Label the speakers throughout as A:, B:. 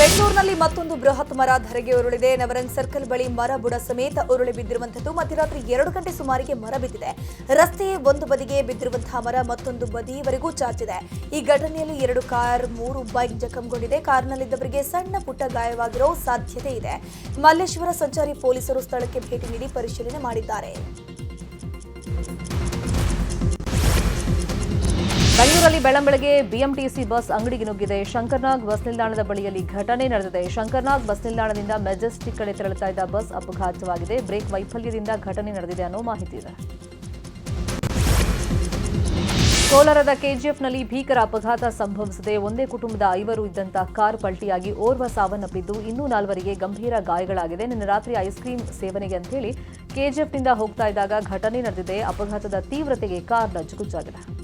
A: ಬೆಂಗಳೂರಿನಲ್ಲಿ ಮತ್ತೊಂದು ಬೃಹತ್ ಮರ ಧರೆಗೆ ಉರುಳಿದೆ. ನವರಂಗ್ ಸರ್ಕಲ್ ಬಳಿ ಮರ ಬುಡ ಸಮೇತ ಉರುಳಿ ಬಿದ್ದಿರುವಂತದ್ದು ಮಧ್ಯರಾತ್ರಿ ಎರಡು ಗಂಟೆ ಸುಮಾರಿಗೆ ಮರ ಬಿದ್ದಿದೆ. ರಸ್ತೆಯ ಒಂದು ಬದಿಗೆ ಬಿದ್ದಿರುವಂತಹ ಮರ ಮತ್ತೊಂದು ಬದಿಯವರೆಗೂ ಚಾಚಿದೆ. ಈ ಘಟನೆಯಲ್ಲಿ ಎರಡು ಕಾರ್, ಮೂರು ಬೈಕ್ ಜಖಂಗೊಂಡಿದೆ. ಕಾರ್ನಲ್ಲಿದ್ದವರಿಗೆ ಸಣ್ಣ ಪುಟ್ಟ ಗಾಯವಾಗಿರೋ ಸಾಧ್ಯತೆ ಇದೆ. ಮಲ್ಲೇಶ್ವರ ಸಂಚಾರಿ ಪೊಲೀಸರು ಸ್ಥಳಕ್ಕೆ ಭೇಟಿ ನೀಡಿ ಪರಿಶೀಲನೆ ಮಾಡಿದ್ದಾರೆ.
B: ಬೆಂಗಳೂರಲ್ಲಿ ಬೆಳಂಬೆಳಗ್ಗೆ ಬಿಎಂಟಿಸಿ ಬಸ್ ಅಂಗಡಿಗೆ ನುಗ್ಗಿದೆ. ಶಂಕರ್ನಾಗ್ ಬಸ್ ನಿಲ್ದಾಣದ ಬಳಿಯಲ್ಲಿ ಘಟನೆ ನಡೆದಿದೆ. ಶಂಕರ್ನಾಗ್ ಬಸ್ ನಿಲ್ದಾಣದಿಂದ ಮೆಜೆಸ್ಟಿಕ್ ಕಡೆ ತೆರಳುತ್ತಾ ಇದ್ದ ಬಸ್ ಅಪಘಾತವಾಗಿದೆ. ಬ್ರೇಕ್ ವೈಫಲ್ಯದಿಂದ ಘಟನೆ ನಡೆದಿದೆ ಅನ್ನೋ ಮಾಹಿತಿ ಇದೆ. ಕೋಲಾರದ ಕೆಜಿಎಫ್ನಲ್ಲಿ ಭೀಕರ ಅಪಘಾತ ಸಂಭವಿಸಿದೆ. ಒಂದೇ ಕುಟುಂಬದ ಐವರು ಇದ್ದಂತ ಕಾರ್ ಪಲ್ಟಿಯಾಗಿ ಓರ್ವ ಸಾವನ್ನಪ್ಪಿದ್ದು, ಇನ್ನೂ ನಾಲ್ವರಿಗೆ ಗಂಭೀರ ಗಾಯಗಳಾಗಿದೆ. ನಿನ್ನೆ ರಾತ್ರಿ ಐಸ್ ಕ್ರೀಂ ಸೇವನೆಗೆ ಅಂತೇಳಿ ಕೆಜಿಎಫ್ನಿಂದ ಹೋಗ್ತಾ ಇದ್ದಾಗ ಘಟನೆ ನಡೆದಿದೆ. ಅಪಘಾತದ ತೀವ್ರತೆಗೆ ಕಾರ್ ನಜ್ಜುಗುಜ್ಜಾಗಿದೆ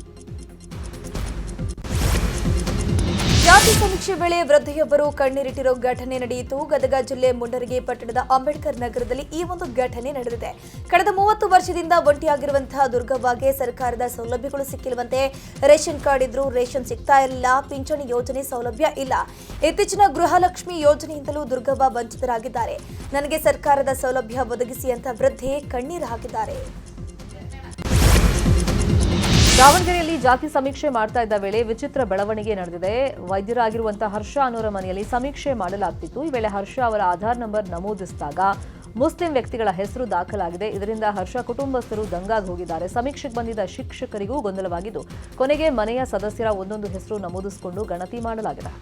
A: ಜಾತಿ ಸಮೀಕ್ಷೆ ವೇಳೆ ವೃದ್ಧೆಯೊಬ್ಬರು ಕಣ್ಣೀರಿಟ್ಟಿರೋ ಘಟನೆ ನಡೆಯಿತು. ಗದಗ ಜಿಲ್ಲೆ ಮುಂಡರಗಿ ಪಟ್ಟಣದ ಅಂಬೇಡ್ಕರ್ ನಗರದಲ್ಲಿ ಈ ಒಂದು ಘಟನೆ ನಡೆದಿದೆ. ಕಳೆದ ಮೂವತ್ತು ವರ್ಷದಿಂದ ಒಂಟಿಯಾಗಿರುವಂತಹ ದುರ್ಗವ್ವಗೆ ಸರ್ಕಾರದ ಸೌಲಭ್ಯಗಳು ಸಿಕ್ಕಿಲ್ಲವಂತೆ ರೇಷನ್ ಕಾರ್ಡ್ ಇದ್ರೂ ರೇಷನ್ ಸಿಗ್ತಾ ಇಲ್ಲ ಪಿಂಚಣಿ ಯೋಜನೆ ಸೌಲಭ್ಯ ಇಲ್ಲ. ಇತ್ತೀಚಿನ ಗೃಹಲಕ್ಷ್ಮಿ ಯೋಜನೆಯಿಂದಲೂ ದುರ್ಗವ್ವ ವಂಚಿತರಾಗಿದ್ದಾರೆ. ನನಗೆ ಸರ್ಕಾರದ ಸೌಲಭ್ಯ ಒದಗಿಸಿ ಅಂತ ವೃದ್ಧೆ ಕಣ್ಣೀರು ಹಾಕಿದ್ದಾರೆ.
B: ದಾವಣಗೆರೆಯಲ್ಲಿ ಜಾತಿ ಸಮೀಕ್ಷೆ ಮಾಡ್ತಾ ಇದ್ದ ವೇಳೆ ವಿಚಿತ್ರ ಬೆಳವಣಿಗೆ ನಡೆದಿದೆ. ವೈದ್ಯರಾಗಿರುವಂತಹ ಹರ್ಷ ಅನ್ನೋರ ಮನೆಯಲ್ಲಿ ಸಮೀಕ್ಷೆ ಮಾಡಲಾಗ್ತಿತ್ತು. ಈ ವೇಳೆ ಹರ್ಷ ಅವರ ಆಧಾರ್ ನಂಬರ್ ನಮೂದಿಸಿದಾಗ ಮುಸ್ಲಿಂ ವ್ಯಕ್ತಿಗಳ ಹೆಸರು ದಾಖಲಾಗಿದೆ. ಇದರಿಂದ ಹರ್ಷ ಕುಟುಂಬಸ್ಥರು ದಂಗಾಗಿ ಹೋಗಿದ್ದಾರೆ. ಸಮೀಕ್ಷೆಗೆ ಬಂದಿದ್ದ ಶಿಕ್ಷಕರಿಗೂ ಗೊಂದಲವಾಗಿದ್ದು, ಕೊನೆಗೆ ಮನೆಯ ಸದಸ್ಯರ ಒಂದೊಂದು ಹೆಸರು ನಮೂದಿಸಿಕೊಂಡು ಗಣತಿ ಮಾಡಲಾಗಿದೆ.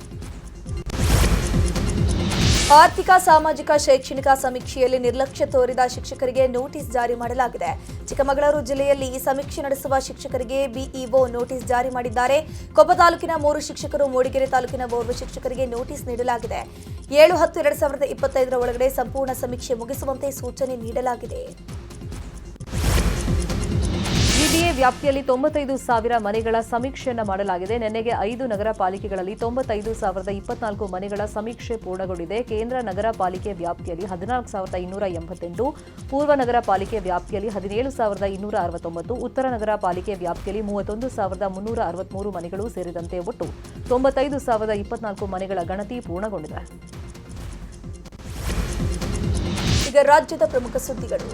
A: ಆರ್ಥಿಕ, ಸಾಮಾಜಿಕ, ಶೈಕ್ಷಣಿಕ ಸಮೀಕ್ಷೆಯಲ್ಲಿ ನಿರ್ಲಕ್ಷ್ಯ ತೋರಿದ ಶಿಕ್ಷಕರಿಗೆ ನೋಟಿಸ್ ಜಾರಿ ಮಾಡಲಾಗಿದೆ. ಚಿಕ್ಕಮಗಳೂರು ಜಿಲ್ಲೆಯಲ್ಲಿ ಈ ಸಮೀಕ್ಷೆ ನಡೆಸುವ ಶಿಕ್ಷಕರಿಗೆ ಬಿಇಒ ನೋಟಿಸ್ ಜಾರಿ ಮಾಡಿದ್ದಾರೆ. ಕೊಪ್ಪ ತಾಲೂಕಿನ ಮೂರು ಶಿಕ್ಷಕರು, ಮೂಡಿಗೆರೆ ತಾಲೂಕಿನ ಓರ್ವ ಶಿಕ್ಷಕರಿಗೆ ನೋಟಿಸ್ ನೀಡಲಾಗಿದೆ. ಏಳು ಹತ್ತು ಎರಡು ಸಾವಿರದ ಇಪ್ಪತ್ತೈದರ ಒಳಗಡೆ ಸಂಪೂರ್ಣ ಸಮೀಕ್ಷೆ ಮುಗಿಸುವಂತೆ ಸೂಚನೆ ನೀಡಲಾಗಿದೆ.
B: ಬಿಡಿಎ ವ್ಯಾಪ್ತಿಯಲ್ಲಿ ತೊಂಬತ್ತೈದು ಸಾವಿರ ಮನೆಗಳ ಸಮೀಕ್ಷೆಯನ್ನು ಮಾಡಲಾಗಿದೆ. ನಿನ್ನೆಗೆ ಐದು ನಗರ ಪಾಲಿಕೆಗಳಲ್ಲಿ ತೊಂಬತ್ತೈದು ಸಾವಿರದ ಇಪ್ಪತ್ನಾಲ್ಕು ಮನೆಗಳ ಸಮೀಕ್ಷೆ ಪೂರ್ಣಗೊಂಡಿದೆ. ಕೇಂದ್ರ ನಗರ ಪಾಲಿಕೆ ವ್ಯಾಪ್ತಿಯಲ್ಲಿ ಹದಿನಾಲ್ಕು ಸಾವಿರದ ಇನ್ನೂರ ಎಂಬತ್ತೆಂಟು, ಪೂರ್ವ ನಗರ ಪಾಲಿಕೆ ವ್ಯಾಪ್ತಿಯಲ್ಲಿ ಹದಿನೇಳು ಸಾವಿರದ ಇನ್ನೂರ ಅರವತ್ತೊಂಬತ್ತು, ಉತ್ತರ ನಗರ ಪಾಲಿಕೆ ವ್ಯಾಪ್ತಿಯಲ್ಲಿ ಮೂವತ್ತೊಂದು ಸಾವಿರದ ಮುನ್ನೂರ ಅರವತ್ಮೂರು ಮನೆಗಳು ಸೇರಿದಂತೆ ಒಟ್ಟು ತೊಂಬತ್ತೈದು ಸಾವಿರದ ಇಪ್ಪತ್ನಾಲ್ಕು ಮನೆಗಳ ಗಣತಿ ಪೂರ್ಣಗೊಂಡಿದೆ.
A: ಈಗ ರಾಜ್ಯದ ಪ್ರಮುಖ ಸುದ್ದಿಗಳು.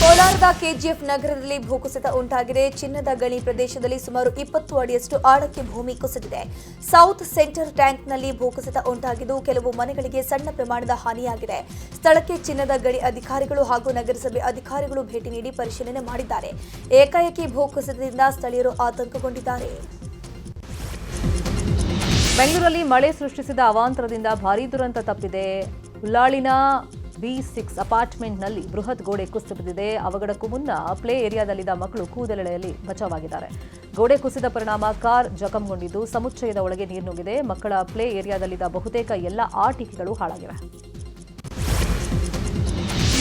A: ಕೋಲಾರದ ಕೆಜಿಎಫ್ ನಗರದಲ್ಲಿ ಭೂಕುಸಿತ ಉಂಟಾಗಿದೆ. ಚಿನ್ನದ ಗಣಿ ಪ್ರದೇಶದಲ್ಲಿ ಸುಮಾರು ಇಪ್ಪತ್ತು ಅಡಿಯಷ್ಟು ಆಳಕ್ಕೆ ಭೂಮಿ ಕುಸಿದಿದೆ. ಸೌತ್ ಸೆಂಟರ್ ಟ್ಯಾಂಕ್ನಲ್ಲಿ ಭೂಕುಸಿತ ಉಂಟಾಗಿದ್ದು ಕೆಲವು ಮನೆಗಳಿಗೆ ಸಣ್ಣ ಪ್ರಮಾಣದ ಹಾನಿಯಾಗಿದೆ. ಸ್ಥಳಕ್ಕೆ ಚಿನ್ನದ ಗಣಿ ಅಧಿಕಾರಿಗಳು ಹಾಗೂ ನಗರಸಭೆ ಅಧಿಕಾರಿಗಳು ಭೇಟಿ ನೀಡಿ ಪರಿಶೀಲನೆ ಮಾಡಿದ್ದಾರೆ. ಏಕಾಏಕಿ ಭೂಕುಸಿತದಿಂದ ಸ್ಥಳೀಯರು ಆತಂಕಗೊಂಡಿದ್ದಾರೆ.
B: ಬೆಂಗಳೂರಲ್ಲಿ ಮಳೆ ಸೃಷ್ಟಿಸಿದ ಅವಾಂತರದಿಂದ ಭಾರೀ ದುರಂತ ತಪ್ಪಿದೆ. ಉಳ್ಳಾಳಿನ ಬಿ ಸಿಕ್ಸ್ ಅಪಾರ್ಟ್ಮೆಂಟ್ನಲ್ಲಿ ಬೃಹತ್ ಗೋಡೆ ಕುಸಿದು ಬಿದ್ದಿದೆ ಅವಘಡಕ್ಕೂ ಮುನ್ನ ಪ್ಲೇ ಏರಿಯಾದಲ್ಲಿದ್ದ ಮಕ್ಕಳು ಕೂದಲೆಳೆಯಲ್ಲಿ ಬಚಾವಾಗಿದ್ದಾರೆ. ಗೋಡೆ ಕುಸಿದ ಪರಿಣಾಮ ಕಾರ್ ಜಖಂಗೊಂಡಿದ್ದು, ಸಮುಚ್ಚಯದ ಒಳಗೆ ನೀರು ನುಗ್ಗಿದೆ. ಮಕ್ಕಳ ಪ್ಲೇ ಏರಿಯಾದಲ್ಲಿದ್ದ ಬಹುತೇಕ ಎಲ್ಲ ಆಟಿಕೆಗಳು ಹಾಳಾಗಿವೆ.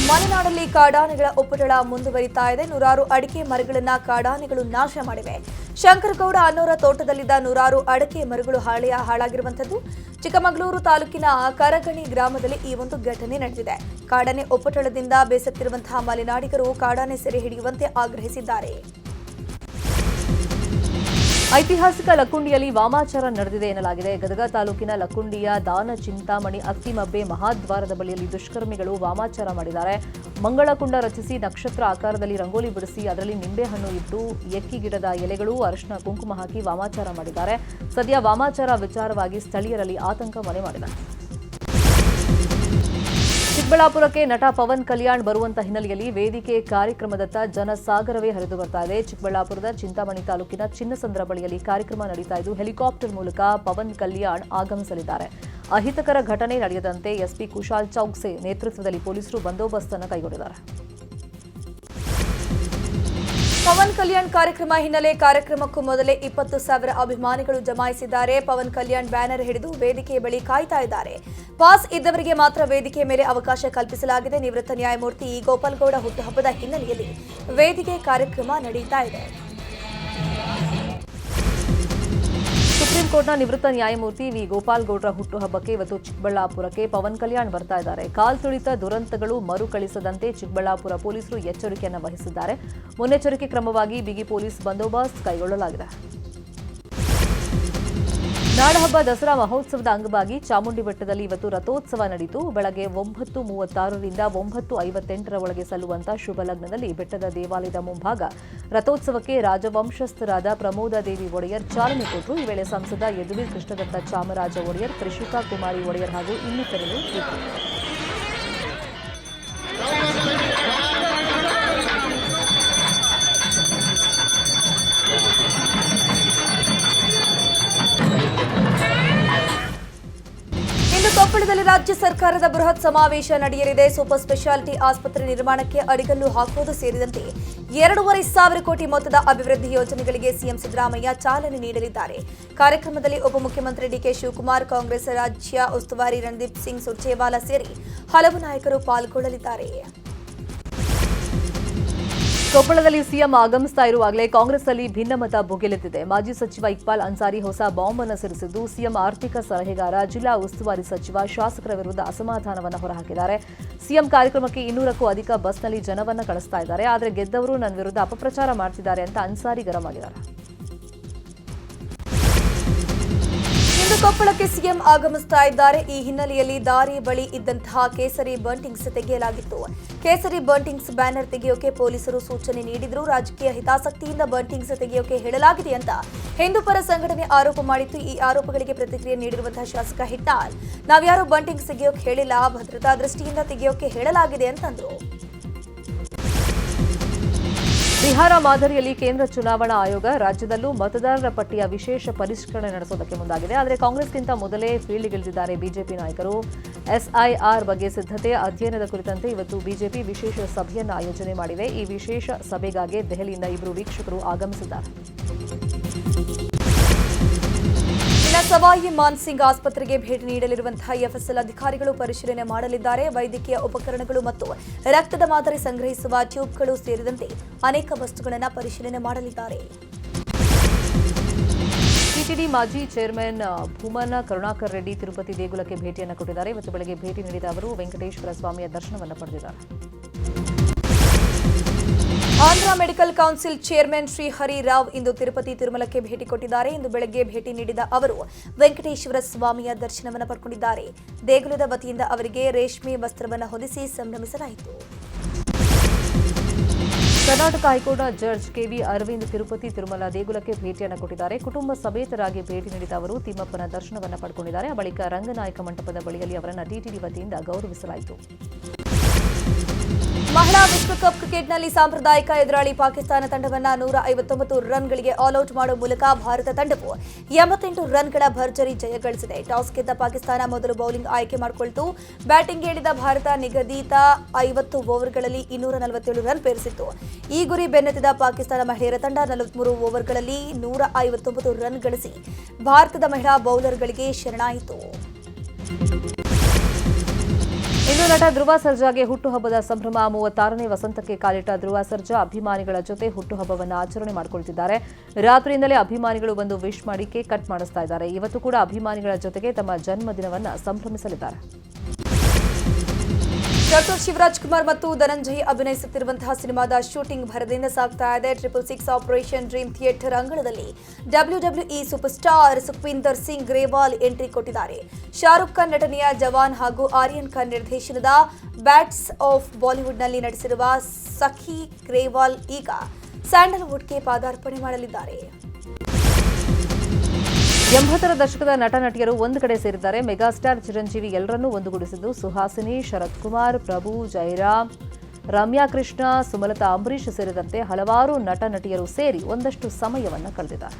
A: ಮಲೆನಾಡಲ್ಲಿ ಕಾಡಾನೆಗಳ ಉಪಟಳ ಮುಂದುವರಿತಾ ಇದೆ. ನೂರಾರು ಅಡಿಕೆ ಮರಗಳನ್ನ ಕಾಡಾನೆಗಳು ನಾಶ ಮಾಡಿವೆ. ಶಂಕರಗೌಡ ಅನ್ನೋರ ತೋಟದಲ್ಲಿದ್ದ ನೂರಾರು ಅಡಕೆ ಮರಗಳು ಹಾಳೆಯ ಹಾಳಾಗಿರುವಂತದ್ದು ಚಿಕ್ಕಮಗಳೂರು ತಾಲೂಕಿನ ಕರಗಣಿ ಗ್ರಾಮದಲ್ಲಿ ಈ ಒಂದು ಘಟನೆ ನಡೆದಿದೆ. ಕಾಡಾನೆ ಒಪ್ಪಟಳದಿಂದ ಬೇಸತ್ತಿರುವಂತಹ ಮಲೆನಾಡಿಗರು ಕಾಡಾನೆ ಸೆರೆ ಹಿಡಿಯುವಂತೆ ಆಗ್ರಹಿಸಿದ್ದಾರೆ.
B: ಐತಿಹಾಸಿಕ ಲಕ್ಕುಂಡಿಯಲ್ಲಿ ವಾಮಾಚಾರ ನಡೆದಿದೆ ಎನ್ನಲಾಗಿದೆ. ಗದಗ ತಾಲೂಕಿನ ಲಕ್ಕುಂಡಿಯ ದಾನ ಚಿಂತಾಮಣಿ ಅಕ್ಕಿಮಬ್ಬೆ ಮಹಾದ್ವಾರದ ಬಳಿಯಲ್ಲಿ ದುಷ್ಕರ್ಮಿಗಳು ವಾಮಾಚಾರ ಮಾಡಿದ್ದಾರೆ. ಮಂಗಳಕುಂಡ ರಚಿಸಿ ನಕ್ಷತ್ರ ಆಕಾರದಲ್ಲಿ ರಂಗೋಲಿ ಬಿಡಿಸಿ ಅದರಲ್ಲಿ ನಿಂಬೆಹಣ್ಣು ಇಟ್ಟು ಎಕ್ಕಿ ಗಿಡದ ಎಲೆಗಳು, ಅರಿಶಿನ ಕುಂಕುಮ ಹಾಕಿ ವಾಮಾಚಾರ ಮಾಡಿದ್ದಾರೆ. ಸದ್ಯ ವಾಮಾಚಾರ ವಿಚಾರವಾಗಿ ಸ್ಥಳೀಯರಲ್ಲಿ ಆತಂಕ ಮನೆ ಮಾಡಿದೆ ಚಿಕ್ಕಬಳ್ಳಾಪುರಕ್ಕೆ ನಟ ಪವನ್ ಕಲ್ಯಾಣ್ ಬರುವಂತ ಹಿನ್ನೆಲೆಯಲ್ಲಿ ವೇದಿಕೆ ಕಾರ್ಯಕ್ರಮದತ್ತ ಜನಸಾಗರವೇ ಹರಿದು ಬರ್ತಾ ಇದೆ. ಚಿಕ್ಕಬಳ್ಳಾಪುರದ ಚಿಂತಾಮಣಿ ತಾಲೂಕಿನ ಚಿನ್ನಸಂದ್ರ ಬಳಿಯಲ್ಲಿ ಕಾರ್ಯಕ್ರಮ ನಡೀತಾ ಇದ್ದು, ಹೆಲಿಕಾಪ್ಟರ್ ಮೂಲಕ ಪವನ್ ಕಲ್ಯಾಣ್ ಆಗಮಿಸಲಿದ್ದಾರೆ. ಅಹಿತಕರ ಘಟನೆ ನಡೆಯದಂತೆ ಎಸ್ಪಿ ಕುಶಾಲ್ ಚೌಕ್ಸೆ ನೇತೃತ್ವದಲ್ಲಿ ಪೊಲೀಸರು ಬಂದೋಬಸ್ತ್ ಅನ್ನು ಕೈಗೊಂಡಿದ್ದಾರೆ.
A: ಪವನ್ ಕಲ್ಯಾಣ್ ಕಾರ್ಯಕ್ರಮ ಹಿನ್ನೆಲೆ ಕಾರ್ಯಕ್ರಮಕ್ಕೂ ಮೊದಲೇ ಇಪ್ಪತ್ತು ಸಾವಿರ ಅಭಿಮಾನಿಗಳು ಜಮಾಯಿಸಿದ್ದಾರೆ. ಪವನ್ ಕಲ್ಯಾಣ್ ಬ್ಯಾನರ್ ಹಿಡಿದು ವೇದಿಕೆಯ ಬಳಿ ಕಾಯ್ತಾ ಇದ್ದಾರೆ. ಪಾಸ್ ಇದ್ದವರಿಗೆ ಮಾತ್ರ ವೇದಿಕೆಯ ಮೇಲೆ ಅವಕಾಶ ಕಲ್ಪಿಸಲಾಗಿದೆ. ನಿವೃತ್ತ ನ್ಯಾಯಮೂರ್ತಿ ಗೋಪಾಲ್ಗೌಡ ಹುಟ್ಟುಹಬ್ಬದ ಹಿನ್ನೆಲೆಯಲ್ಲಿ ವೇದಿಕೆ ಕಾರ್ಯಕ್ರಮ ನಡೀತಾ ಇದೆ.
B: ಸುಪ್ರೀಂ ಕೋರ್ಟ್ನ ನಿವೃತ್ತ ನ್ಯಾಯಮೂರ್ತಿ ವಿ. ಗೋಪಾಲ್ ಗೌಡ್ರ ಹುಟ್ಟುಹಬ್ಬಕ್ಕೆ ಇವತ್ತು ಚಿಕ್ಕಬಳ್ಳಾಪುರಕ್ಕೆ ಪವನ್ ಕಲ್ಯಾಣ್ ಬರ್ತಾ ಇದ್ದಾರೆ. ಕಾಲ್ತುಳಿತ ದುರಂತಗಳು ಮರುಕಳಿಸದಂತೆ ಚಿಕ್ಕಬಳ್ಳಾಪುರ ಪೊಲೀಸರು ಎಚ್ಚರಿಕೆಯನ್ನು ವಹಿಸಿದ್ದಾರೆ. ಮುನ್ನೆಚ್ಚರಿಕೆ ಕ್ರಮವಾಗಿ ಬಿಗಿ ಪೊಲೀಸ್ ಬಂದೋಬಸ್ತ್ ಕೈಗೊಳ್ಳಲಾಗಿದೆ. ನಾಡಹಬ್ಬ ದಸರಾ ಮಹೋತ್ಸವದ ಅಂಗವಾಗಿ ಚಾಮುಂಡಿ ಬೆಟ್ಟದಲ್ಲಿ ಇವತ್ತು ರಥೋತ್ಸವ ನಡೆಯಿತು ಬೆಳಗ್ಗೆ ಒಂಬತ್ತು ಮೂವತ್ತಾರರಿಂದ ಒಂಬತ್ತು ಐವತ್ತೆಂಟರ ಒಳಗೆ ಸಲ್ಲುವಂತ ಶುಭ ಲಗ್ನದಲ್ಲಿ ಬೆಟ್ಟದ ದೇವಾಲಯದ ಮುಂಭಾಗ ರಥೋತ್ಸವಕ್ಕೆ ರಾಜವಂಶಸ್ಥರಾದ ಪ್ರಮೋದ ದೇವಿ ಒಡೆಯರ್ ಚಾಲನೆ ಕೊಟ್ಟರು. ಈ ವೇಳೆ ಸಂಸದ ಯದುವೀರ್ ಕೃಷ್ಣದತ್ತ ಚಾಮರಾಜ ಒಡೆಯರ್ ತ್ರಿಷಿಕಾ ಕುಮಾರಿ ಒಡೆಯರ್ ಹಾಗೂ ಇನ್ನಿತರರು ಇದ್ದರು.
A: ಕೊಪ್ಪಳದಲ್ಲಿ ರಾಜ್ಯ ಸರ್ಕಾರದ ಬೃಹತ್ ಸಮಾವೇಶ ನಡೆಯಲಿದೆ. ಸೂಪರ್ ಸ್ಪೆಷಾಲಿಟಿ ಆಸ್ಪತ್ರೆ ನಿರ್ಮಾಣಕ್ಕೆ ಅಡಿಗಲ್ಲು ಹಾಕುವುದು ಸೇರಿದಂತೆ ಎರಡೂವರೆ ಸಾವಿರ ಕೋಟಿ ಮೊತ್ತದ ಅಭಿವೃದ್ಧಿ ಯೋಜನೆಗಳಿಗೆ ಸಿಎಂ ಸಿದ್ದರಾಮಯ್ಯ ಚಾಲನೆ ನೀಡಲಿದ್ದಾರೆ. ಕಾರ್ಯಕ್ರಮದಲ್ಲಿ ಉಪಮುಖ್ಯಮಂತ್ರಿ ಡಿಕೆ ಶಿವಕುಮಾರ್, ಕಾಂಗ್ರೆಸ್ ರಾಜ್ಯ ಉಸ್ತುವಾರಿ ರಣದೀಪ್ ಸಿಂಗ್ ಸುರ್ಜೇವಾಲಾ ಸೇರಿ ಹಲವು ನಾಯಕರು ಪಾಲ್ಗೊಳ್ಳಲಿದ್ದಾರೆ.
B: ಕೊಪ್ಪಳದಲ್ಲಿ ಸಿಎಂ ಆಗಮಿಸ್ತಾ ಇರುವಾಗಲೇ ಕಾಂಗ್ರೆಸ್ನಲ್ಲಿ ಭಿನ್ನಮತ ಭುಗಿಲೆದ್ದಿದೆ ಮಾಜಿ ಸಚಿವ ಇಕ್ಬಾಲ್ ಅನ್ಸಾರಿ ಹೊಸ ಬಾಂಬ್ ಅನ್ನು ಸಿರಿಸಿದ್ದು ಸಿಎಂ ಆರ್ಥಿಕ ಸಲಹೆಗಾರ, ಜಿಲ್ಲಾ ಉಸ್ತುವಾರಿ ಸಚಿವ, ಶಾಸಕರ ವಿರುದ್ಧ ಅಸಮಾಧಾನವನ್ನು ಹೊರಹಾಕಿದ್ದಾರೆ. ಸಿಎಂ ಕಾರ್ಯಕ್ರಮಕ್ಕೆ ಇನ್ನೂರಕ್ಕೂ ಅಧಿಕ ಬಸ್ನಲ್ಲಿ ಜನವನ್ನು ಕಳಿಸ್ತಾ ಇದ್ದಾರೆ. ಆದರೆ ಗೆದ್ದವರು ನನ್ನ ವಿರುದ್ಧ ಅಪಪ್ರಚಾರ ಮಾಡ್ತಿದ್ದಾರೆ ಅಂತ ಅನ್ಸಾರಿ ಗರಂ ಆಗಿದ್ದಾರೆ
A: ಕೊಪ್ಪಳಕ್ಕೆ ಸಿಎಂ ಆಗಮಿಸ್ತಾ ಇದ್ದಾರೆ. ಈ ಹಿನ್ನೆಲೆಯಲ್ಲಿ ದಾರಿ ಬಳಿ ಇದ್ದಂತಹ ಕೇಸರಿ ಬಂಟಿಂಗ್ಸ್ ತೆಗೆಯಲಾಗಿತ್ತು. ಕೇಸರಿ ಬಂಟಿಂಗ್ಸ್ ಬ್ಯಾನರ್ ತೆಗೆಯೋಕೆ ಪೊಲೀಸರು ಸೂಚನೆ ನೀಡಿದ್ರು. ರಾಜಕೀಯ ಹಿತಾಸಕ್ತಿಯಿಂದ ಬಂಟಿಂಗ್ಸ್ ತೆಗೆಯೋಕೆ ಹೇಳಲಾಗಿದೆ ಅಂತ ಹಿಂದೂ ಪರ ಸಂಘಟನೆ ಆರೋಪ ಮಾಡಿತ್ತು. ಈ ಆರೋಪಗಳಿಗೆ ಪ್ರತಿಕ್ರಿಯೆ ನೀಡಿರುವಂತಹ ಶಾಸಕ ಹಿಟ್ನಾಳ್ ನಾವ್ಯಾರು ಬಂಟಿಂಗ್ಸ್ ತೆಗೆಯೋಕೆ ಹೇಳಿಲ್ಲ. ಭದ್ರತಾ ದೃಷ್ಟಿಯಿಂದ ತೆಗೆಯೋಕೆ ಹೇಳಲಾಗಿದೆ ಅಂತಂದ್ರು.
B: ಬಿಹಾರ ಮಾದರಿಯಲ್ಲಿ ಕೇಂದ್ರ ಚುನಾವಣಾ ಆಯೋಗ ರಾಜ್ಯದಲ್ಲೂ ಮತದಾರರ ಪಟ್ಟಿಯ ವಿಶೇಷ ಪರಿಷ್ಕರಣೆ ನಡೆಸೋದಕ್ಕೆ ಮುಂದಾಗಿದೆ. ಆದರೆ ಕಾಂಗ್ರೆಸ್ಗಿಂತ ಮೊದಲೇ ಫೀಲ್ಡ್ಗಿಳಿದಿದ್ದಾರೆ ಬಿಜೆಪಿ ನಾಯಕರು. ಎಸ್ಐಆರ್ ಬಗ್ಗೆ ಸಿದ್ಧತೆ ಅಧ್ಯಯನದ ಕುರಿತಂತೆ ಇವತ್ತು ಬಿಜೆಪಿ ವಿಶೇಷ ಸಭೆಯನ್ನು ಆಯೋಜನೆ ಮಾಡಿದೆ ಈ ವಿಶೇಷ ಸಭೆಗಾಗಿ ದೆಹಲಿಯಿಂದ ಇಬ್ಬರು ವೀಕ್ಷಕರು ಆಗಮಿಸಿದ್ದಾರೆ.
A: ಸವಾಯಿ ಮಾನ್ಸಿಂಗ್ ಆಸ್ಪತ್ರೆಗೆ ಭೇಟಿ ನೀಡಲಿರುವಂತಹ ಎಫ್ಎಸ್ಎಲ್ ಅಧಿಕಾರಿಗಳು ಪರಿಶೀಲನೆ ಮಾಡಲಿದ್ದಾರೆ. ವೈದ್ಯಕೀಯ ಉಪಕರಣಗಳು ಮತ್ತು ರಕ್ತದ ಮಾದರಿ ಸಂಗ್ರಹಿಸುವ ಟ್ಯೂಬ್ಗಳು ಸೇರಿದಂತೆ ಅನೇಕ ವಸ್ತುಗಳನ್ನು ಪರಿಶೀಲನೆ ಮಾಡಲಿದ್ದಾರೆ.
B: ಟಿಟಿಡಿ ಮಾಜಿ ಚೇರ್ಮನ್ ಭೂಮನ್ನ ಭೂಮನ ಕರುಣಾಕರ್ ರೆಡ್ಡಿ ತಿರುಪತಿ ದೇಗುಲಕ್ಕೆ ಭೇಟಿಯನ್ನು ಕೊಟ್ಟಿದ್ದಾರೆ. ಇವತ್ತು ಬೆಳಗ್ಗೆ ಭೇಟಿ ನೀಡಿದ ಅವರು, ವೆಂಕಟೇಶ್ವರ ಸ್ವಾಮಿಯ ದರ್ಶನವನ್ನು ಪಡೆದಿದ್ದಾರೆ.
A: Andhra medical council chairman Shri Harirao ಇಂದು ತಿರುಪತಿ ತಿರುಮಲಕ್ಕೆ ಭೇಟಿ ಕೊಟ್ಟಿದ್ದಾರೆ. ಇಂದು ಬೆಳಗ್ಗೆ ಭೇಟಿ ನೀಡಿದ ಅವರು, ವೆಂಕಟೇಶ್ವರ ಸ್ವಾಮಿಯ ದರ್ಶನವನ್ನು ಪಡ್ಕೊಂಡಿದ್ದಾರೆ. ದೇಗುಲದ ವತಿಯಿಂದ ಅವರಿಗೆ ರೇಷ್ಮೆ ವಸ್ತ್ರವನ್ನು ಹೊದಿಸಿ ಸಂಭ್ರಮಿಸಲಾಯಿತು.
B: ಕರ್ನಾಟಕ ಹೈಕೋರ್ಟ್ನ ಜಡ್ಜ್ ಕೆವಿ ಅರವಿಂದ್ ತಿರುಪತಿ ತಿರುಮಲ ದೇಗುಲಕ್ಕೆ ಭೇಟಿಯನ್ನು ಕೊಟ್ಟಿದ್ದಾರೆ. ಕುಟುಂಬ ಸಮೇತರಾಗಿ ಭೇಟಿ ನೀಡಿದ ಅವರು, ತಿಮ್ಮಪ್ಪನ ದರ್ಶನವನ್ನು ಪಡ್ಕೊಂಡಿದ್ದಾರೆ. ಬಳಿಕ ರಂಗನಾಯಕ ಮಂಟಪದ ಬಳಿಯಲ್ಲಿ ಅವರನ್ನು ಟಿಟಿಡಿ ವತಿಯಿಂದ ಗೌರವಿಸಲಾಯಿತು.
A: ಮಹಿಳಾ ವಿಶ್ವಕಪ್ ಕ್ರಿಕೆಟ್ನಲ್ಲಿ ಸಾಂಪ್ರದಾಯಿಕ ಎದುರಾಳಿ ಪಾಕಿಸ್ತಾನ ತಂಡವನ್ನ ನೂರ ಐವತ್ತೊಂಬತ್ತು ರನ್ಗಳಿಗೆ ಆಲ್ಔಟ್ ಮಾಡುವ ಮೂಲಕ ಭಾರತ ತಂಡವು ಎಂಬತ್ತೆಂಟು ರನ್ಗಳ ಭರ್ಜರಿ ಜಯ ಗಳಿಸಿದೆ. ಟಾಸ್ ಗೆದ್ದ ಪಾಕಿಸ್ತಾನ ಮೊದಲು ಬೌಲಿಂಗ್ ಆಯ್ಕೆ ಮಾಡಿಕೊಳ್ತು. ಬ್ಯಾಟಿಂಗ್ ಹೇಳಿದ ಭಾರತ ನಿಗದಿತ ಐವತ್ತು ಓವರ್ಗಳಲ್ಲಿ ಇನ್ನೂರ ನಲವತ್ತೇಳು ರನ್ ಪೇರಿಸಿತ್ತು. ಈ ಗುರಿ ಬೆನ್ನತ್ತಿದ ಪಾಕಿಸ್ತಾನ ಮಹಿಳೆಯರ ತಂಡ ನಲವತ್ಮೂರು ಓವರ್ಗಳಲ್ಲಿ ನೂರ ಐವತ್ತೊಂಬತ್ತು ರನ್ ಗಳಿಸಿ ಭಾರತದ ಮಹಿಳಾ ಬೌಲರ್ಗಳಿಗೆ ಶರಣಾಯಿತು.
B: ಇನ್ನು ನಟ ಧ್ರುವ ಸರ್ಜಾಗೆ ಹುಟ್ಟುಹಬ್ಬದ ಸಂಭ್ರಮ. ಮೂವತ್ತಾರನೇ ವಸಂತಕ್ಕೆ ಕಾಲಿಟ್ಟ ಧ್ರುವ ಸರ್ಜಾ ಅಭಿಮಾನಿಗಳ ಜೊತೆ ಹುಟ್ಟುಹಬ್ಬವನ್ನು ಆಚರಣೆ ಮಾಡಿಕೊಳ್ತಿದ್ದಾರೆ. ರಾತ್ರಿಯಿಂದಲೇ ಅಭಿಮಾನಿಗಳು ಬಂದು ವಿಶ್ ಮಾಡಿ ಕೇಕ್ ಕಟ್ ಮಾಡಿಸ್ತಾ ಇದ್ದಾರೆ. ಇವತ್ತು ಕೂಡ ಅಭಿಮಾನಿಗಳ ಜೊತೆಗೆ ತಮ್ಮ ಜನ್ಮದಿನವನ್ನು ಸಂಭ್ರಮಿಸಲಿದ್ದಾರೆ.
A: ಡಾಕ್ಟರ್ ಶಿವರಾಜ್ ಕುಮಾರ್ ಮತ್ತು ಧನಂಜಯ್ ಅಭಿನಯಿಸುತ್ತಿರುವಂತಹ ಸಿನಿಮಾದ ಶೂಟಿಂಗ್ ಭರದಿಂದ ಸಾಗ್ತಾ ಇದೆ. Triple six operation dream theatre ಅಂಗಳದಲ್ಲಿ WWE super star Sukhwinder Singh Grewal entry ಕೊಟ್ಟಿದ್ದಾರೆ. ಶಾರುಖ್ ಖಾನ್ ನಟನೆಯ ಜವಾನ್ ಹಾಗೂ ಆರ್ಯನ್ ಖಾನ್ ನಿರ್ದೇಶನದ ಬ್ಯಾಟ್ಸ್ ಆಫ್ ಬಾಲಿವುಡ್ನಲ್ಲಿ ನಟಿಸಿರುವ ಸಖಿ ಗ್ರೇವಾಲ್ ಈಗ ಸ್ಯಾಂಡಲ್ವುಡ್ಗೆ ಪಾದಾರ್ಪಣೆ ಮಾಡಲಿದ್ದಾರೆ.
B: ಎಂಬತ್ತರ ದಶಕದ ನಟ ನಟಿಯರು ಒಂದು ಕಡೆ ಸೇರಿದ್ದಾರೆ. ಮೆಗಾಸ್ಟಾರ್ ಚಿರಂಜೀವಿ ಎಲ್ಲರನ್ನೂ ಒಂದುಗೂಡಿಸಿದ್ದು ಸುಹಾಸಿನಿ ಶರತ್ ಕುಮಾರ್ ಪ್ರಭು ಜೈರಾಮ್ ರಮ್ಯಾ ಕೃಷ್ಣ, ಸುಮಲತಾ ಅಂಬರೀಶ್ ಸೇರಿದಂತೆ ಹಲವಾರು ನಟ ನಟಿಯರು ಸೇರಿ ಒಂದಷ್ಟು ಸಮಯವನ್ನು ಕಳೆದಿದ್ದಾರೆ.